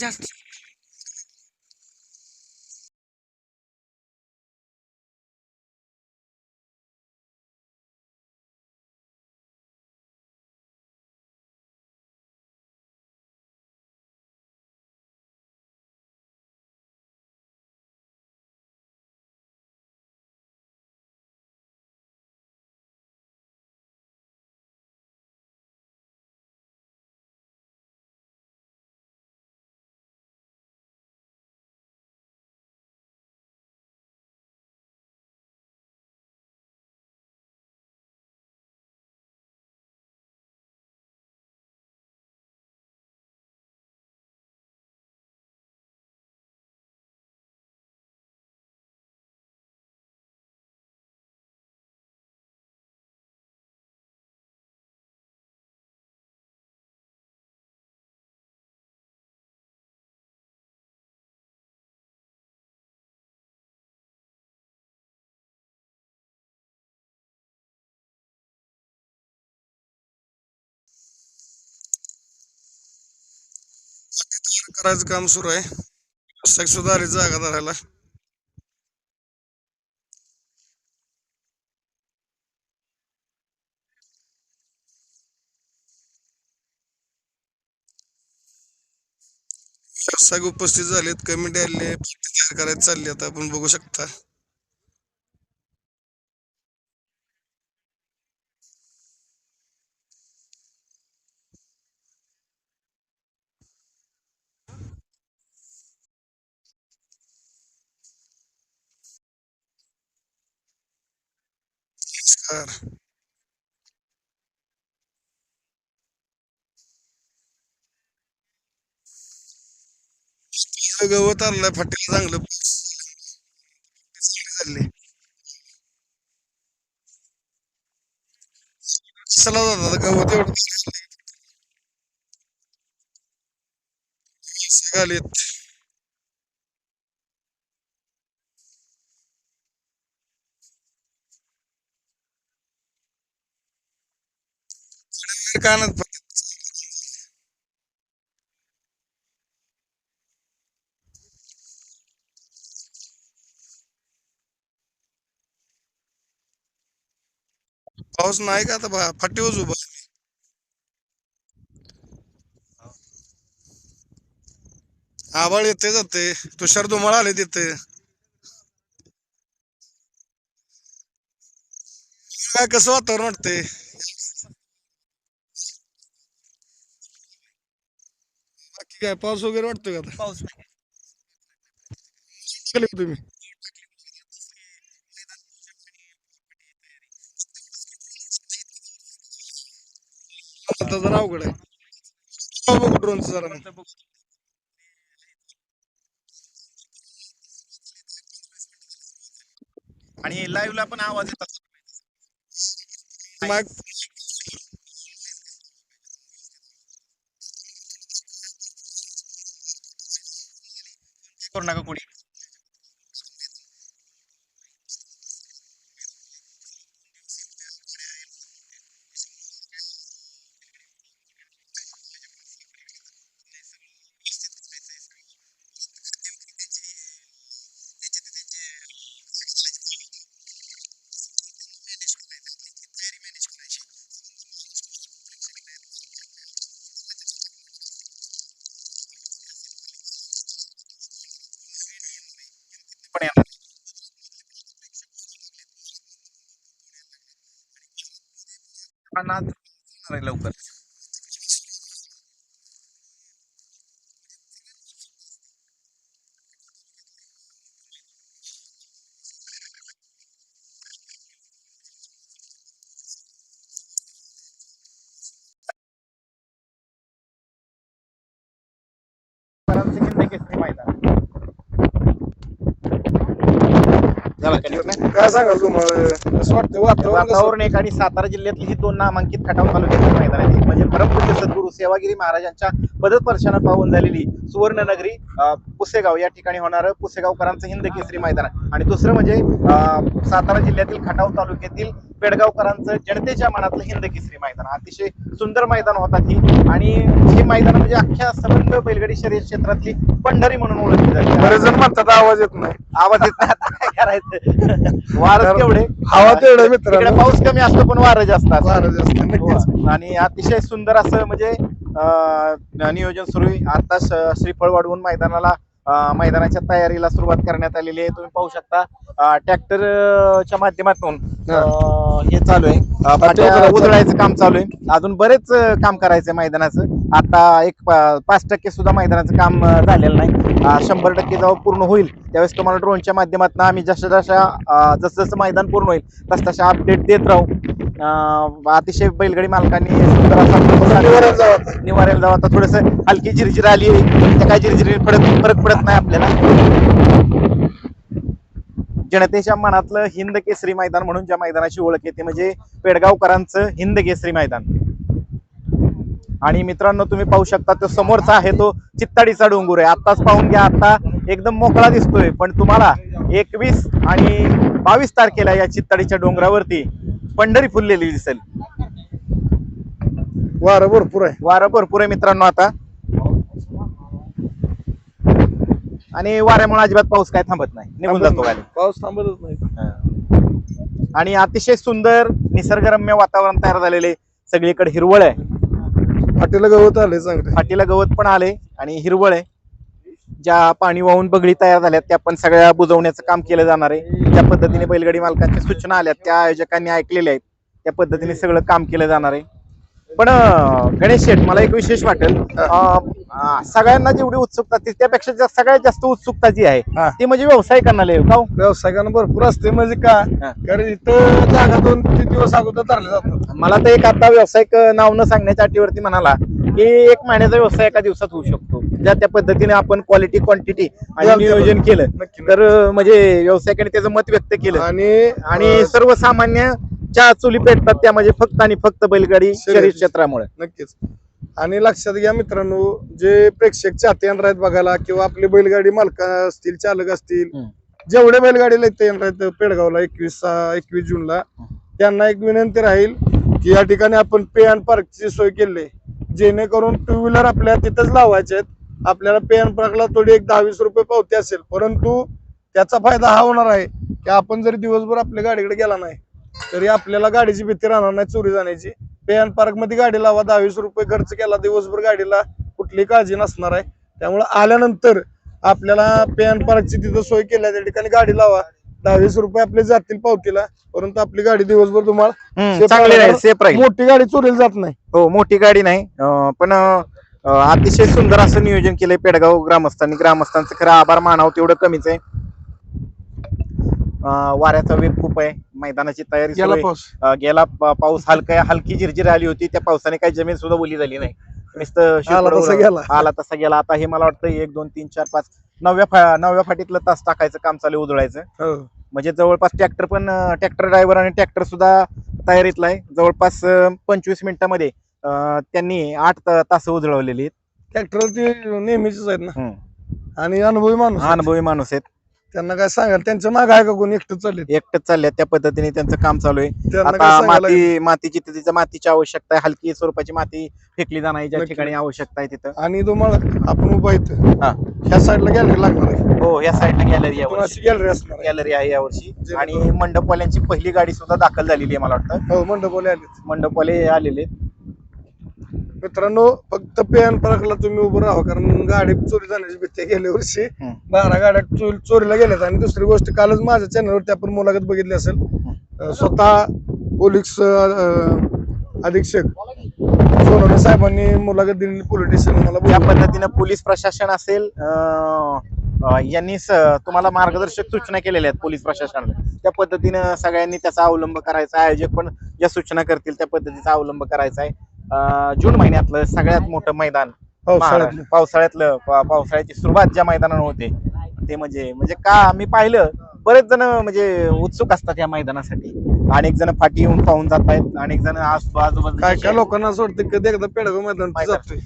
जास्त करायचं काम सुरू आहे. पुस्तक सुद्धा जागा धरायला. व्यावसायिक उपस्थित झालेत. कमिटी आले तयार करायला चालली आता आपण बघू शकता. नमस्कार गवत आणलंय फाटीला चांगलं चालले. चला जातात गवत एवढं आलेत कानात पाऊस नाही का आता बा? फाटीवच उभा आबाळ येते जाते. तुषार दुमाळ आले तिथे. काय कसं वातावरण वाटते बाकी काय? पाऊस वगैरे वाटतोय का आता? पाऊस का तुम्ही? आता जरा अवघड आहे. हो, बघू ड्रोनचं जरा मग. आणि लाईव्ह ला पण आवाज येतात. माग करू नका कोणी पण येणार हा नाद होणार आहे लवकर परत second leg आहे मैदान. झाला का निर्णय? काय सांगाल तुम्हाला कसं वाटतं वातावरण कसं वातावरण एक आणि सातारा जिल्ह्यातली ही दोन नामांकित खटाव तालुक्यातील मैदान आहेत म्हणजे परमपूज्य सद्गुरू सेवागिरी महाराजांच्या पदस्पर्शानं पाहून झालेली सुवर्ण नगरी अं, पुसेगाव या ठिकाणी होणारं पुसेगावकरांचं हिंद केसरी मैदान. आणि दुसरं म्हणजे सातारा जिल्ह्यातील खटाव तालुक्यातील पेडगावकरांचं जनतेच्या मनातलं हिंद केसरी मैदान. अतिशय सुंदर मैदान होतात ही आणि ही मैदान म्हणजे अख्ख्या सबंध बैलगाडी शर्यत क्षेत्रातली पंढरी म्हणून ओळखली जाते. बरेच जण म्हणतात आवाज येत नाही. आवाज येत नाही. आता काय करायचं? कारण केवढे. हवा तेवढं मित्रांनो. पाऊस कमी असतो पण वारं जास्त असतं. फारच जास्त हो. आणि अतिशय सुंदर असं म्हणजे अं, नियोजन सुरू आता श्रीफळ वाढवून मैदानाला मैदानाच्या तयारीला सुरुवात करण्यात आलेली आहे. तुम्ही पाहू शकता ट्रॅक्टरच्या माध्यमातून हे. चालू आहे. उधळायचं. काम चालू आहे. अजून बरेच काम करायचंय मैदानाचं. आता एक पाच टक्के सुद्धा मैदानाचं काम झालेलं नाही. शंभर टक्के जेव्हा पूर्ण होईल त्यावेळेस तुम्हाला ड्रोनच्या माध्यमातून आम्ही जशा जशा जसं जसं मैदान पूर्ण होईल तस तशा अपडेट देत राहू. अतिशय बैलगाडी मालकांनी निवाऱ्याला. निवारेल जाऊ आता थोडस हलकी झिरझिर आली त्या काय झिरझिरी फरक फरक पडत नाही आपल्याला. जनतेच्या मनातलं हिंद केसरी मैदान म्हणून ज्या मैदानाची ओळख येते म्हणजे पेडगावकरांचं हिंद केसरी मैदान. आणि मित्रांनो तुम्ही पाहू शकता तो समोरचा आहे तो चित्ताडीचा डोंगर आहे. आत्ताच पाहून घ्या आता एकदम मोकळा दिसतोय. पण तुम्हाला एकवीस आणि बावीस तारखेला या चित्ताडीच्या डोंगरावरती पंढरी फुललेली दिसेल. वारं भरपूर आहे. वारं भरपूर आहे मित्रांनो आता. आणि वाऱ्यामुळे अजिबात पाऊस काय थांबत नाही. निघून जातो पाऊस थांबतच नाही. आणि अतिशय सुंदर निसर्गरम्य वातावरण तयार झालेले सगळीकडे हिरवळ आहे. फाटीला गवत आले चांगले. फाटीला गवत पण आले आणि हिरवळ आहे. ज्या पाणी वाहून बगडी तयार झाल्यात त्या पण सगळ्या बुजवण्याचं काम केलं जाणार आहे. ज्या पद्धतीने बैलगाडी मालकांच्या सूचना आल्यात त्या आयोजकांनी ऐकलेल्या आहेत त्या पद्धतीने सगळं काम केलं जाणार आहे. पण गणेश शेठ मला एक विशेष वाटेल. सगळ्यांना जेवढी उत्सुकता ती त्यापेक्षा जा- सगळ्यात जास्त उत्सुकता जी आहे. ती म्हणजे व्यावसायिकांना लय का हो? व्यावसायिकांना भरपूर असते म्हणजे का. कारण इथं जागा दोन तीन दिवस अगोदर धरले जातात. मला तर एक आता व्यावसायिक नाव न सांगण्याच्या अटीवरती म्हणाला की एक महिन्याचा व्यवसाय एका दिवसात होऊ शकतो. ज्या त्या पद्धतीने आपण क्वालिटी क्वांटिटी आणि नियोजन केलं तर म्हणजे व्यावसायिकाने त्याचं मत व्यक्त केलं. आणि सर्वसामान्य च्या चुली पेटतात त्या म्हणजे फक्त आणि फक्त बैलगाडी. शरीर क्षेत्रामुळे नक्कीच आणि लक्षात घ्या मित्रांनो जे प्रेक्षक चाहते येणार आहेत बघायला किंवा आपली बैलगाडी मालक असतील चालक असतील. जेवढे बैलगाडीला इथे येणार आहेत पेडगावला एकवीस एकवीस जूनला त्यांना एक विनंती राहील की या ठिकाणी आपण पे अँड पार्कची सोय केली. जेणेकरून टू व्हीलर आपल्या तिथंच लावायचे आहेत आपल्याला पे अँड पार्कला थोडी एक दहा वीस रुपये पावती असेल परंतु त्याचा फायदा हा होणार आहे की आपण जरी दिवसभर आपल्या गाडीकडे गेला नाही तरी आपल्याला गाडीची भीती राहणार नाही चोरी जाण्याची. पे अँड पार्कमध्ये गाडी लावा दहा वीस रुपये खर्च केला दिवसभर गाडीला कुठली काळजी नसणार आहे. त्यामुळे आल्यानंतर आपल्याला पे अँड पार्कची तिथं सोय केल्या त्या ठिकाणी गाडी लावा. दहा वीस रुपये आपले जातील पावतीला परंतु आपली गाडी दिवसभर तुम्हाला सेफ राहील. मोठी गाडी चोरीला जात नाही. हो मोठी गाडी नाही पण अतिशय सुंदर असं नियोजन केलंय पेडगाव ग्रामस्थांनी ग्रामस्थांचं. खरं आभार मानावं तेवढं कमीच आहे. वाऱ्याचा वेग खूप आहे. मैदानाची तयारी सुरू गेला आहे. पाऊस अं, गेला प- पाऊस हलका हलकी झिरझिर आली होती त्या पावसाने काही जमीन सुद्धा ओली झाली नाही नुसतं आला तसा. गेला. आला तसा गेला आता हे मला वाटतं एक दोन तीन चार पाच नवव्या फा- नवव्या फाटीतलं तास टाकायचं काम चालू आहे उधळायचं हो. म्हणजे जवळपास ट्रॅक्टर पण ट्रॅक्टर ड्रायव्हर आणि ट्रॅक्टर सुद्धा तयारीतला आहे जवळपास पंचवीस मिनिटामध्ये अं, त्यांनी आठ त- तास उजळवलेली आहेत ट्रॅक्टरची नेहमीचीच आहेत ना हम्म. आणि अनुभवी माणूस. अनुभवी माणूस आहेत त्यांना काय सांगाल त्यांच्या माग आहे का कोणी? एकटं चालले एकटच चालले त्या पद्धतीने त्यांचं काम चालू आहे. त्यांना काय आता सांगायला माती मातीची तिथं मातीची आवश्यकता आहे. हलकी स्वरूपाची माती फेकली जाणार आहे ज्या नक्की. ठिकाणी आवश्यकता आहे तिथं. आणि तुम्हाला आपण उभा इथं. हा. ह्या साईडला गॅलरी लागणार आहे. हो या साईडला गॅलरी यावर्षी. अशी गॅलरी असणार आहे? गॅलरी आहे यावर्षी. आणि मंडपवाल्यांची पहिली गाडी सुद्धा दाखल झालेली आहे मला वाटतं. हो मंडपवाले आले मंडपवाले आलेले आहेत. मित्रांनो फक्त पे अँड पार्कला तुम्ही उभं राहा कारण गाडी चोरी जाण्याची भीती आहे. गेल्या वर्षी हम्म. बारा गाड्या चोरी चोरीला गेल्यात आणि दुसरी गोष्ट कालच माझ्या चॅनलवरती आपण मुलाखत बघितली असेल अं, स्वतः पोलीस अं, अधीक्षक सोनवणे साहेबांनी मुलाखत दिलेली पोलीस स्टेशन मला या बोलवलं. पद्धतीनं पोलीस प्रशासन असेल अं, अं, यांनी स- तुम्हाला मार्गदर्शक सूचना केलेल्या आहेत पोलीस प्रशासनाने त्या पद्धतीनं सगळ्यांनी त्याचा अवलंब करायचा आहे आयोजक पण ज्या सूचना करतील त्या पद्धतीचा अवलंब करायचा आहे अं, जून महिन्यातलं सगळ्यात मोठं मैदान पावसाळ्यातलं. महारा- पावसाळ्यातलं पा- पावसाळ्याची सुरुवात ज्या मैदानावर होते ते म्हणजे म्हणजे का मी पाहिलं बरेच जण म्हणजे उत्सुक असतात या मैदानासाठी अनेक जण फाटी येऊन पाहून जात आहेत अनेक जण आजूबाजूला काय काय लोकांना असं वाटतं कधी एकदा पेडगाव मैदान मैदान. जातोय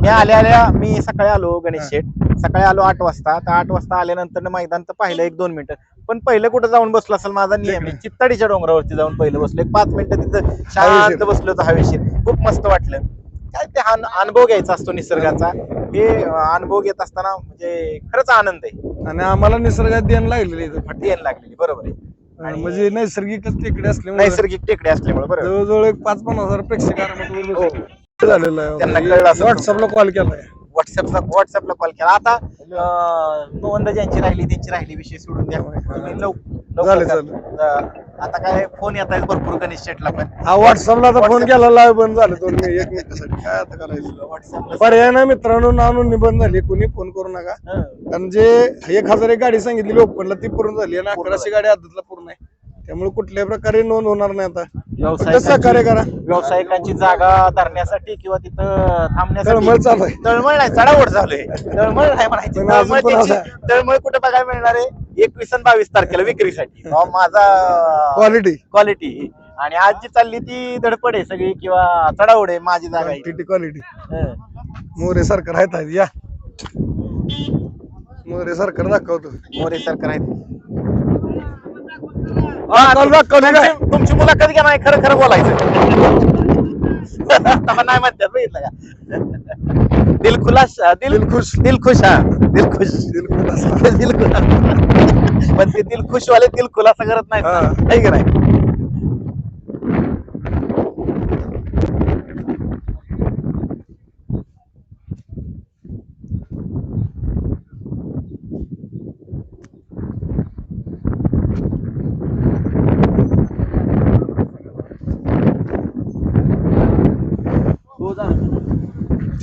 मी आल्या आल्या मी सकाळी आलो गणेश शेठ. सकाळी आलो आठ वाजता. तर आठ वाजता आल्यानंतर मैदान तर पाहिलं एक दोन मिनिटं. पण पहिलं कुठं जाऊन बसलो असेल माझा नियम आहे. चित्ताडीच्या डोंगरावरती जाऊन पहिलं बसलो. एक पाच मिनिटं तिथं शांत. बसलो होतो हवेशीर. खूप मस्त वाटलं. काय ते अनुभव घ्यायचा असतो निसर्गाचा. हे अनुभव घेत असताना म्हणजे खरंच आनंद आहे. आणि आम्हाला निसर्गात देणं लागलेली. फट्टी यायला लागलेली बरोबर आहे. आणि म्हणजे नैसर्गिकच तिकडे असल्यामुळे नैसर्गिक टेकडे असल्यामुळे बरोबर जवळजवळ एक पाच पन्नास हजार प्रेक्षक झालेलं त्यांना आहे कळलं असेल. व्हॉट्सअपला कॉल केलाय. व्हॉट्सअपला व्हॉट्सअपला कॉल केला. आता अं, नोंद ज्यांची राहिली त्यांची राहिली विषय सोडून द्या. तुम्ही लव- लवकर झालं, करा. झालं. अं, आता काय फोन येत आहेत भरपूर गणेश शेटला पण. हा व्हॉट्सअपला आता फोन केला लाईव्ह बंद झालं दोन मी एक मिनिटासाठी काय आता करायचं? व्हॉट्सअपला पर्याय ना मित्रांनो नाव निबंध झाली. कोणी फोन करू नका. हं. कारण जे एक हजार एक गाडी सांगितली ओपनला ती पूर्ण झाली आणि अकराशे गाडी आदतला पूर्ण आहे. त्यामुळे कुठल्याही प्रकारे नोंद होणार नाही आता. करा व्यावसायिकांची जागा धरण्यासाठी किंवा तिथं तळमळ थांबण्यासाठी चालू आहे. तळमळ नाही चढाओढ झालोय तळमळ नाही म्हणायची. पण अजून तळमळ पण त्याची- असं- तळमळ कुठे बघायला मिळणार आहे? एकवीस आणि बावीस तारखेला विक्रीसाठी. अहो, माझा क्वालिटी क्वालिटी आणि आज जी चालली ती धडपड आहे सगळी किंवा चढाओढ आहे माझी जागा आहे. क्वांटिटी क्वालिटी हं. मोरे सरकार आहेत आहेत, या. मोरे सरकार दाखवतो. मोरे सरकार आहेत? तुमची- तुमची मुलाखत घ्या नाही खरं खरं बोलायचं नाही म्हणतात बघितलं का दिलखुलास दिल दिलखुश. दिलखुश हा दिलखुश दिलखुलास. दिलखुलास पण ते दिलखुश वाले दिलखुलासा करत नाहीत ना. हा. है की नाही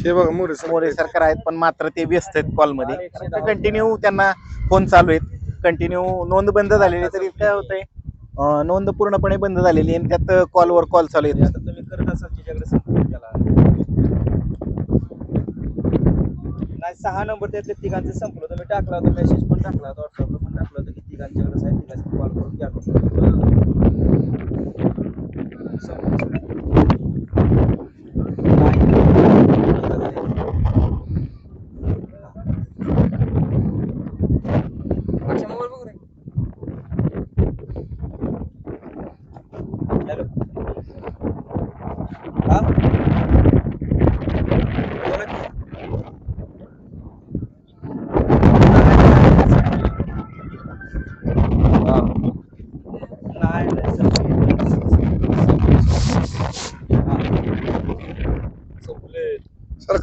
हे बघा मोरे सरकार मोरे सरकार आहेत पण मात्र ते व्यस्त आहेत कॉलमध्ये कंटिन्यू त्यांना फोन चालू आहेत. कंटिन्यू नोंद बंद झालेली आहे. तरी काय होतंय? अं, नोंद पूर्णपणे बंद झालेली आहे आणि त्यात कॉलवर कॉल चालू आहेत. तुम्ही करत असाल तिच्याकडे संपर्क केला नाही सहा नंबर त्यातले तिघांचे संपलं होतं. मी टाकला होता मेसेज पण टाकला होता व्हॉट्सअपला पण टाकला होता की तिघांच्याकडे आहे तिघांचे कॉल करून घ्या. हॅलो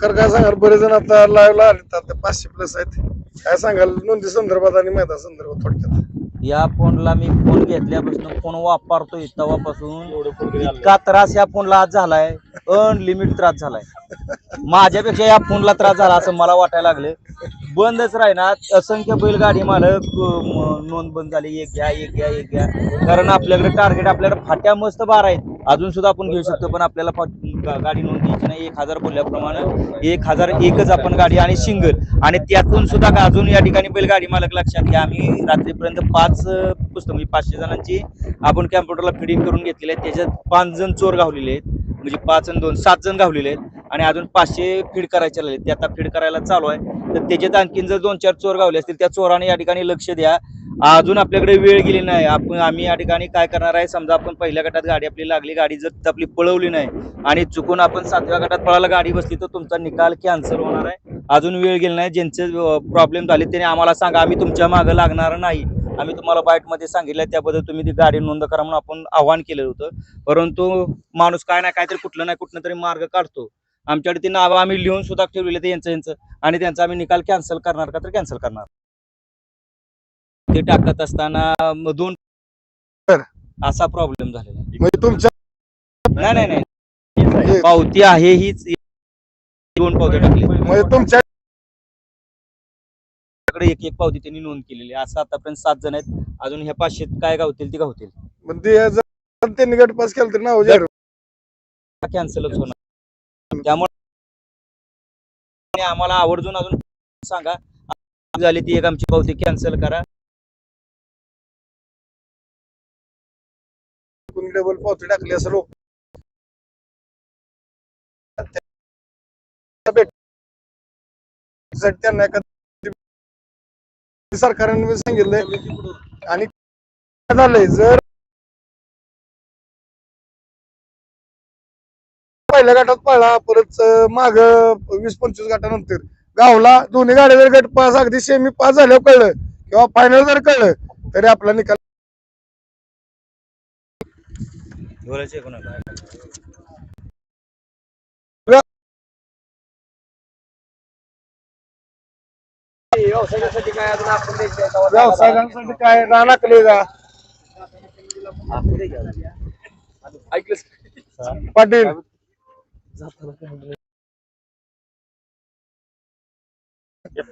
तर काय सांगाल? बरेच जण आता लाईव्हला आले तर पाचशे प्लस आहेत. काय सांगाल? नोंदी संदर्भात आणि मैदा संदर्भात थोडक्यात. या फोनला मी फोन घेतल्यापासून फोन वापरतोय तेव्हापासून इतका त्रास या फोनला आज झालाय. अनलिमिट त्रास झालाय. माझ्यापेक्षा या फोनला त्रास झाला असं मला वाटायला लागलं. बंदच राहणार असंख्य बैलगाडी मालक नोंद बंद झाली. एक घ्या एक घ्या एक घ्या. कारण आपल्याकडे टार्गेट आपल्याकडे फाट्या मस्त बारा आहेत. अजून सुद्धा आपण घेऊ शकतो पण आपल्याला गाडी नोंद घ्यायची नाही. एक हजार बोलल्याप्रमाणे एक हजार एकच आपण गाडी आणि सिंगल आणि त्यातून सुद्धा अजून या ठिकाणी बैलगाडी मालक लक्षात घ्या. आम्ही रात्रीपर्यंत पाच पाच पुस्तक म्हणजे पाचशे जणांची आपण कॅम्प्युटरला फिडिंग करून घेतलेली आहे त्याच्यात पाच जण चोर गावलेले आहेत. म्हणजे पाच आणि दोन सात जण गावलेले आहेत. आणि अजून पाचशे फीड करायचे राहिले ते आता फीड करायला चालू आहे. तर त्याच्यात आणखीन जर दोन चार चोर गावले असतील त्या चोराने या ठिकाणी लक्ष द्या. अजून आपल्याकडे वेळ गेली नाही. आपण आम्ही या ठिकाणी काय करणार आहे? समजा आपण पहिल्या गटात गाडी आपली लागली गाडी जर आपली पळवली नाही आणि चुकून आपण सातव्या गटात पळायला गाडी बसली तर तुमचा निकाल कॅन्सल होणार आहे. अजून वेळ गेली नाही. ज्यांचे प्रॉब्लेम झाले त्याने आम्हाला सांगा. आम्ही तुमच्या मागं लागणार नाही. आम्ही तुम्हाला बाईटमध्ये सांगितलं त्याबद्दल तुम्ही ती गाडी नोंद करा म्हणून आपण आव्हान केलं होतं. परंतु माणूस काय ना काहीतरी कुठलं नाही कुठलं तरी मार्ग काढतो. आमच्याकडे ती नावं आम्ही लिहून सुद्धा ठेवलेले ते यांचं यांचं. आणि त्यांचा आम्ही निकाल कॅन्सल करणार का तर कॅन्सल करणार. ते टाकत असताना दोन. असा प्रॉब्लेम झालेला. म्हणजे तुमच्या नाही नाही नाही. पावती आहे हीच दोन पावत्या टाकले. म्हणजे तुमच्या आपल्याकडे एक एक पावती त्यांनी नोंद केलेली आहे. असं आतापर्यंत सात जण आहेत. अजून ह्या पाचशे काय गावतील ती गावतील म्हणजे जर त्यांनी गट पास केलं तर नाव जाहीर कॅन्सलच होणार. त्यामुळे आम्हाला आवर्जून अजून सांगा. झाली ती एक आमची पावती कॅन्सल करा. कोणी डबल पावती टाकली असं लोक त्यासाठी त्यांना एका सरकारने सांगितलंय. आणि झालंय जर पहिल्या गटात पळला परत माग वीस पंचवीस गटानंतर. गावला दोन्ही गाड्या जर गट पास अगदी सेमी पास झाल्यावर कळलं. किंवा फायनल जर कळलं तरी आपला निकाल व्यावसायिकांसाठी काय रानाकले का? पाटील.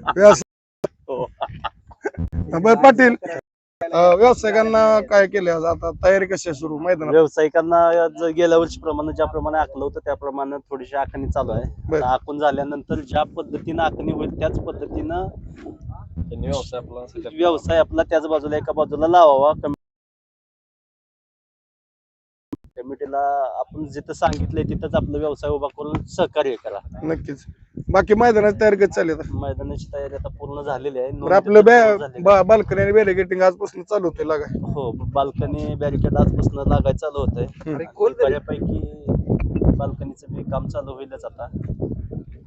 व्यावसाय- बर पाटील व्यावसायिकांना काय केले आता तयारी कशी आहे सुरू? मैदानात. व्यावसायिकांना ज- गेल्या वर्षीप्रमाणे ज्याप्रमाणे आखलं होतं त्याप्रमाणे थोडीशी आखणी चालू आहे. बरं. आखून झाल्यानंतर ज्या पद्धतीनं आखणी होईल त्याच पद्धतीनं व्यवसाय आपला त्याच बाजूला एका बाजूला लावावा. कमी- कमिटीला आपण जिथं सांगितलंय तिथंच आपला व्यवसाय उभा करून सहकार्य करा. नक्कीच. बाकी मैदानात तयारी कशी चालली आता? मैदानाची तयारी आता पूर्ण झालेली आहे. आपलं पण पूर्ण झालेली आहे. बॅ बाल्कनी आणि बॅरिगेटिंग आजपासून चालू होते लागाय. हो बाल्कनी बॅरिकेड आजपासून लागायचं चालू होतंय. बऱ्यापैकी बाल्कनीचं बी काम चालू होईलच आता.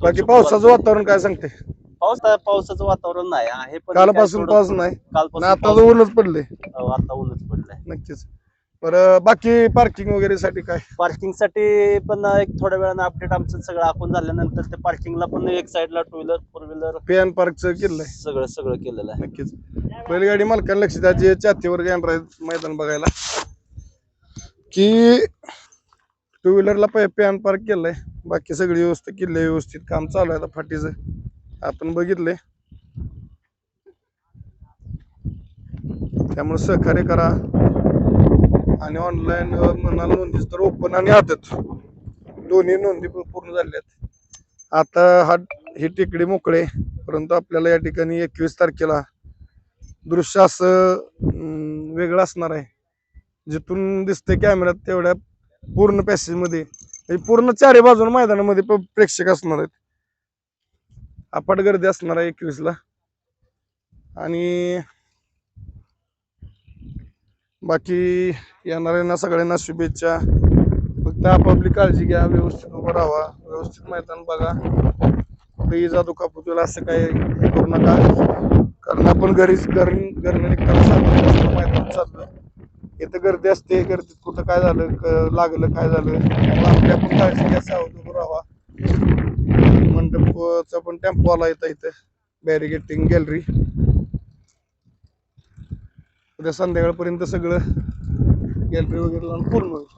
बाकी पावसाचं वातावरण काय सांगते? पाऊस पावसाचं वातावरण नाही आहे पण कालपासून पाऊस नाही. कालपासून आता पाऊस- तर ऊनच पडले हो, आता ऊनच पडलंय. नक्कीच. बरं बाकी पार्किंग वगैरे साठी काय? पार्किंगसाठी पण एक थोड्या वेळानं अपडेट आमचं सगळं आखून झाल्यानंतर ते पार्किंगला पण एक साईडला two wheeler four wheeler pay and पार्कचं केलंय. सगळं सगळं केलेलं आहे. नक्कीच. बैलगाडी मालकांना लक्ष द्या जे चातीवर येणार आहेत मैदान बघायला. की टू व्हीलरला पॅन पार्क केलंय. बाकी सगळी व्यवस्था केली आहे व्यवस्थित काम चालू आहे आता फाटीचं. आपण बघितले. त्यामुळे सहकार्य करा. आणि ऑनलाईन म्हणाल नोंदीच तर ओपन आणि आदत. दोन्ही नोंदी पूर्ण झाल्यात. आता हा ही टेकडे मोकळे. परंतु आपल्याला या ठिकाणी एकवीस तारखेला दृश्य असं वेगळं असणार आहे. जिथून दिसतंय कॅमेऱ्यात तेवढ्या पूर्ण पॅसेजमध्ये म्हणजे पूर्ण चारी बाजून मैदानामध्ये प्रेक्षक असणार आहेत. अपाट गर्दी असणार आहे एकवीसला आणि बाकी येणाऱ्यांना सगळ्यांना शुभेच्छा. फक्त आपापली काळजी घ्या व्यवस्थित उभं राहा व्यवस्थित मैदान बघा. कुठे इजा कापुतला असं काही करू नका. कारण आपण घरीच घरी घरनं निघताना सात वाजता चाललो इथं गर्दी असते गर्दीत कुठं काय झालं लागलं काय झालं आपली आपण काळजी घ्या सावध उभं राहा. टेम्पोचा पण टेम्पो आला येतं इथं. बॅरिगेटिंग गॅलरी उद्या संध्याकाळपर्यंत सगळं गॅलरी वगैरे लावून पूर्ण होईल.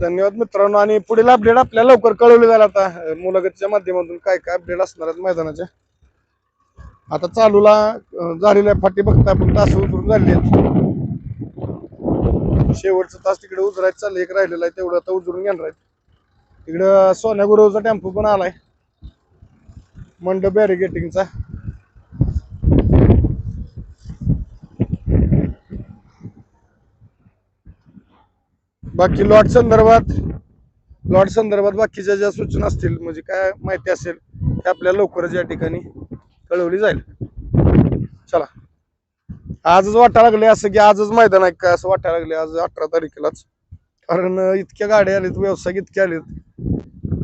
धन्यवाद मित्रांनो. आणि पुढील अपडेट आपल्याला लवकर कळवले जाईल आता. अं, मुलाखतीच्या माध्यमातून काय काय अपडेट असणार आहेत मैदानाच्या. आता चालूला झालेल्या फाटी बघता आपण तास उतरून झाले शेवटचं तास तिकडे उतरायचं चाललंय. एक राहिलेला आहे तेवढं आता उजरून घेणार आहेत. इकडं सोन्या गुरुचा टेम्पो पण आलाय. मंडप बॅरिगेटिंगचा बाकी लॉट संदर्भात लॉट संदर्भात बाकीच्या ज्या सूचना असतील म्हणजे काय माहिती असेल ते आपल्याला लवकरच या ठिकाणी कळवली जाईल. चला. आजच वाटायला लागले असं की आजच मैदान आहे काय असं वाटायला लागले आज अठरा तारखेलाच. कारण इतक्या गाड्या आलेत व्यावसायिक इतके आलेत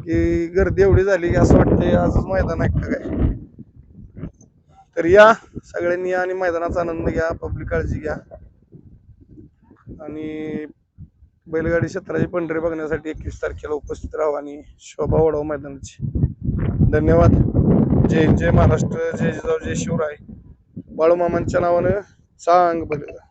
की गर्दी एवढी झाली की असं वाटतंय आजच मैदान आहे का काय? तर या सगळ्यांनी या आणि मैदानाचा आनंद घ्या पब्लिक काळजी घ्या. आणि बैलगाडी क्षेत्राची पंढरी बघण्यासाठी एकवीस तारखेला उपस्थित राहा आणि शोभा ओढाव मैदानाची. धन्यवाद. जय जय महाराष्ट्र जय जिजाऊ जय शिवराय. बाळूमामांच्या नावानं सांग बैलगाडा